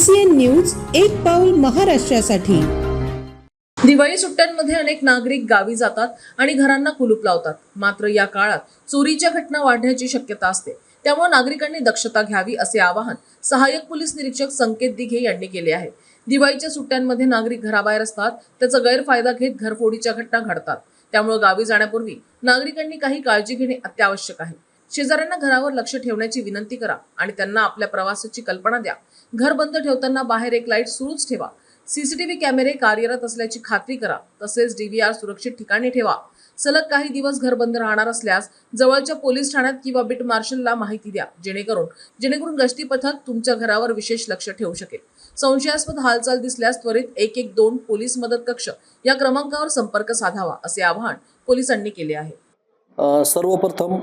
ACN news एक पाऊल महाराष्ट्रासाठी. दिवाळी सुट्ट्यांमध्ये अनेक नागरिक गावी जातात आणि घरांना कुलूप लावतात. मात्र या काळात चोरीच्या घटना वाढण्याची शक्यता असते. त्यामुळे नागरिकांनी दक्षता घ्यावी असे आवाहन सहाय्यक पोलीस निरीक्षक संकेत दिघे यांनी केले आहे. दिवाळीच्या सुट्ट्यांमध्ये नागरिक घराबाहेर असतात. त्याचा गैरफायदा घेत घरफोडीच्या घटना घडतात. त्यामुळे गावी जाण्यापूर्वी नागरिकांनी काही काळजी घेणे अत्यावश्यक आहे. शेजाऱ्यांना घरावर लक्ष ठेवण्याची विनंती करा आणि त्यांना आपल्या प्रवासाची कल्पना द्या. घर बंद ठेवताना बाहेर एक लाइट सुरूच ठेवा. सीसीटीव्ही कॅमेरे कार्यरत असल्याची खात्री करा. तसेच डीव्हीआर सुरक्षित ठिकाणी ठेवा. सलग काही दिवस घर बंद राहणार असल्यास जवळच्या पोलीस ठाण्यात किंवा बिट मार्शलला माहिती द्या. जेणेकरून जेणेकरून गस्ती पथक तुमच्या घरावर विशेष लक्ष ठेवू शकेल. संशयास्पद हालचाल दिसल्यास त्वरित एक एक दोन पोलीस मदत कक्ष या क्रमांकावर संपर्क साधावा असे आवाहन पोलिसांनी केले आहे. सर्वप्रथम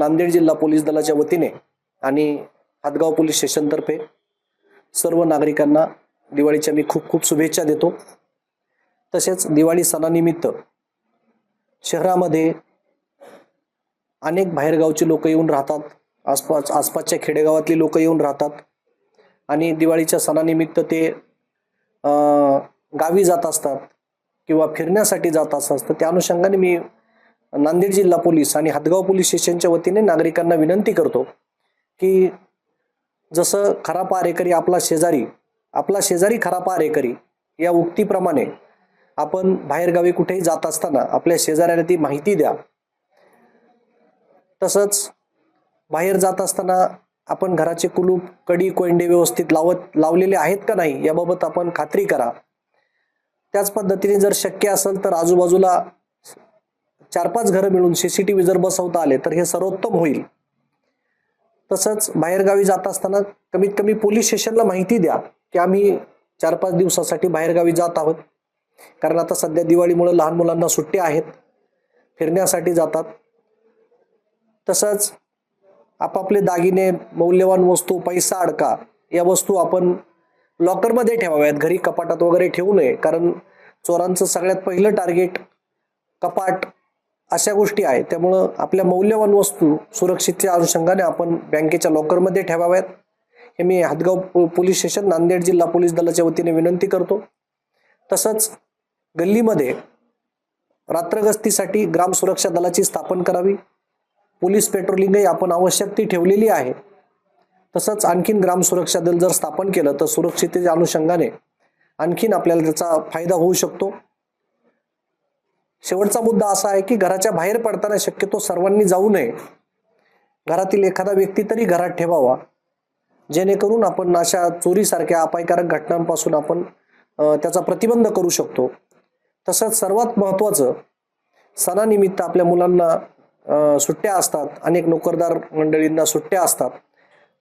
नांदेड जिल्हा पोलीस दलाच्या वतीने आणि हातगाव पोलीस स्टेशनतर्फे सर्व नागरिकांना दिवाळीच्या मी खूप खूप शुभेच्छा देतो. तसेच दिवाळी सणानिमित्त शहरामध्ये अनेक बाहेरगावची लोक येऊन राहतात आसपास आसपासच्या खेडेगावातली लोक येऊन राहतात. आणि दिवाळीच्या सणानिमित्त ते गावी जात असतात किंवा फिरण्यासाठी जात असतात. असतं त्या अनुषंगाने मी नांदेड जिल्हा पोलीस आणि हदगाव पोलीस स्टेशनच्या वतीने नागरिकांना विनंती करतो की जसं खरा पारेकरी आपला शेजारी आपला शेजारी खरा पारेकरी या उक्तीप्रमाणे आपण बाहेरगावी कुठेही जात असताना आपल्या शेजाऱ्याला ती माहिती द्या. तसंच बाहेर जात असताना आपण घराचे कुलूप कडी कोंडे व्यवस्थित लावत लावलेले आहेत का नाही याबाबत आपण खात्री करा. त्याच पद्धतीने जर शक्य असेल तर आजूबाजूला चार पाच घरं मिळून सी सी टी व्ही जर बसवता आले तर हे सर्वोत्तम होईल. तसंच बाहेरगावी जात असताना कमीत कमी पोलीस स्टेशनला माहिती द्या की आम्ही चार पाच दिवसासाठी बाहेरगावी जात आहोत. कारण आता सध्या दिवाळीमुळे लहान मुलांना सुट्ट्या आहेत फिरण्यासाठी जातात. तसंच आपापले दागिने मौल्यवान वस्तू पैसा अडका या वस्तू आपण लॉकरमध्ये ठेवाव्यात घरी कपाटात वगैरे ठेवू नये. कारण चोरांचं सगळ्यात पहिलं टार्गेट कपाट अशा गोष्टी आहेत. त्यामुळं आपल्या मौल्यवान वस्तू सुरक्षितच्या अनुषंगाने आपण बँकेच्या लॉकरमध्ये ठेवाव्यात. हे मी हातगाव पोलीस स्टेशन नांदेड जिल्हा पोलीस दलाच्या वतीने विनंती करतो. तसंच गल्लीमध्ये रात्रगस्तीसाठी ग्राम सुरक्षा दलाची स्थापन करावी. पोलीस पेट्रोलिंगही आपण आवश्यक ती ठेवलेली आहे. तसंच आणखीन ग्राम सुरक्षा दल जर स्थापन केलं तर सुरक्षिततेच्या अनुषंगाने आणखीन आपल्याला त्याचा फायदा होऊ शकतो. शेवटचा मुद्दा असा आहे की घराच्या बाहेर पडताना शक्यतो सर्वांनी जाऊ नये. घरातील एखादा व्यक्ती तरी घरात ठेवावा. जेणेकरून आपण अशा चोरीसारख्या अपायकारक घटनांपासून आपण त्याचा प्रतिबंध करू शकतो. तसंच सर्वात महत्त्वाचं सणानिमित्त आपल्या मुलांना सुट्ट्या असतात. अनेक नोकरदार मंडळींना सुट्ट्या असतात.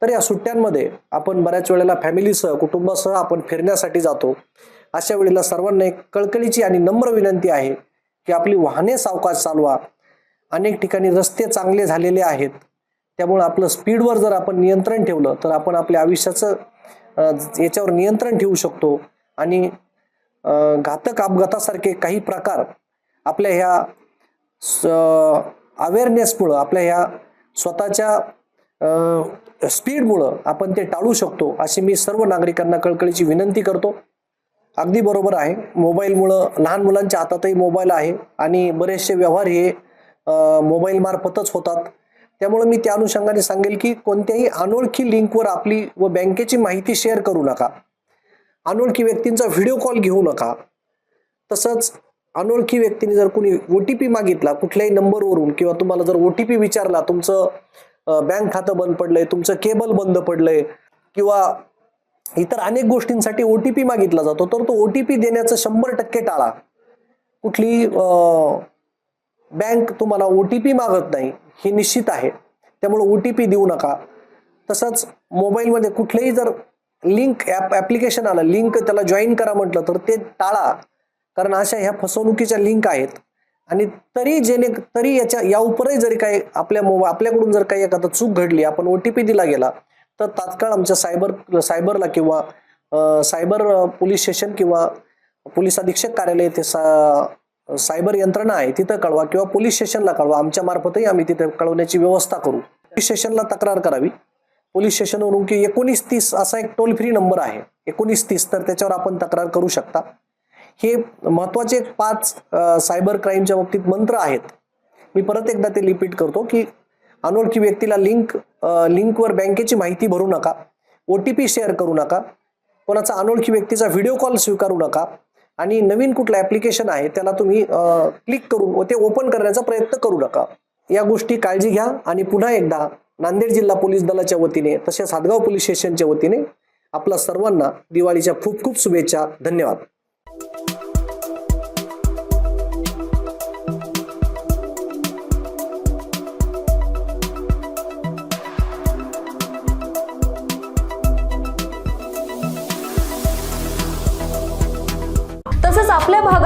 तर या सुट्ट्यांमध्ये आपण बऱ्याच वेळेला फॅमिलीसह कुटुंबासह आपण फिरण्यासाठी जातो. अशा वेळेला सर्वांना एक कळकळीची आणि नम्र विनंती आहे की आपली वाहने सावकाश चालवा. अनेक ठिकाणी रस्ते चांगले झालेले आहेत. त्यामुळे आपलं स्पीडवर जर आपण नियंत्रण ठेवलं तर आपण आपल्या आयुष्याचं याच्यावर नियंत्रण ठेवू शकतो. आणि घातक अपघातासारखे काही प्रकार आपल्या ह्या अवेअरनेसमुळं आपल्या ह्या स्वतःच्या स्पीडमुळं आपण ते टाळू शकतो अशी मी सर्व नागरिकांना कळकळीची विनंती करतो. अगदी बरोबर आहे. मोबाईलमुळं लहान मुलांच्या हातातही मोबाईल आहे आणि बरेचसे व्यवहार हे मोबाईलमार्फतच होतात. त्यामुळे मी त्या अनुषंगाने सांगेल की कोणत्याही अनोळखी लिंकवर आपली व बँकेची माहिती शेअर करू नका. अनोळखी व्यक्तींचा व्हिडिओ कॉल घेऊ नका. तसंच अनोळखी व्यक्तीने जर कुणी ओ टी पी मागितला कुठल्याही नंबरवरून किंवा तुम्हाला जर ओ टी पी विचारला तुमचं बँक खातं बंद पडलंय तुमचं केबल बंद पडलंय किंवा इतर अनेक गोष्टींसाठी ओ टी पी मागितला जातो तर तो ओ टी पी देण्याचं शंभर टक्के टाळा. कुठली बँक तुम्हाला ओ टी पी मागत नाही हे निश्चित आहे. त्यामुळे ओ टी पी देऊ नका. तसंच मोबाईलमध्ये कुठलेही जर लिंक ॲप ॲप्लिकेशन आलं लिंक त्याला जॉईन करा म्हटलं तर ते टाळा. कारण अशा ह्या फसवणुकीच्या लिंक आहेत. आणि तरी जेणे तरी याच्या या उपरही जरी काही आपल्या मोबा आपल्याकडून जर काही एखादा चूक घडली आपण ओ टी पी दिला गेला तर तात्काळ आमच्या सायबर सायबरला किंवा सायबर पोलीस स्टेशन किंवा पोलीस अधीक्षक कार्यालय ते सा सायबर यंत्रणा आहे तिथं कळवा किंवा पोलीस स्टेशनला कळवा. आमच्या मार्फतही आम्ही तिथे कळवण्याची व्यवस्था करू. पोलीस स्टेशनला तक्रार करावी. पोलीस स्टेशनवरून की एकोणीस तीस असा एक टोल फ्री नंबर आहे. एकोणीस तीस तर त्याच्यावर आपण तक्रार करू शकता. हे महत्त्वाचे पाच सायबर क्राईमच्या बाबतीत मंत्र आहेत. मी परत एकदा ते रिपीट करतो की अनोळखी व्यक्तीला लिंक लिंकवर बँकेची माहिती भरू नका. ओ टी पी शेअर करू नका. कोणाचा अनोळखी व्यक्तीचा व्हिडिओ कॉल स्वीकारू नका. आणि नवीन कुठलं ॲप्लिकेशन आहे त्याला तुम्ही क्लिक करून व ते ओपन करण्याचा प्रयत्न करू नका. या गोष्टी काळजी घ्या आणि पुन्हा एकदा नांदेड जिल्हा पोलीस दलाच्या वतीने तसेच हातगाव पोलीस स्टेशनच्या वतीने आपल्या सर्वांना दिवाळीच्या खूप खूप शुभेच्छा. धन्यवाद.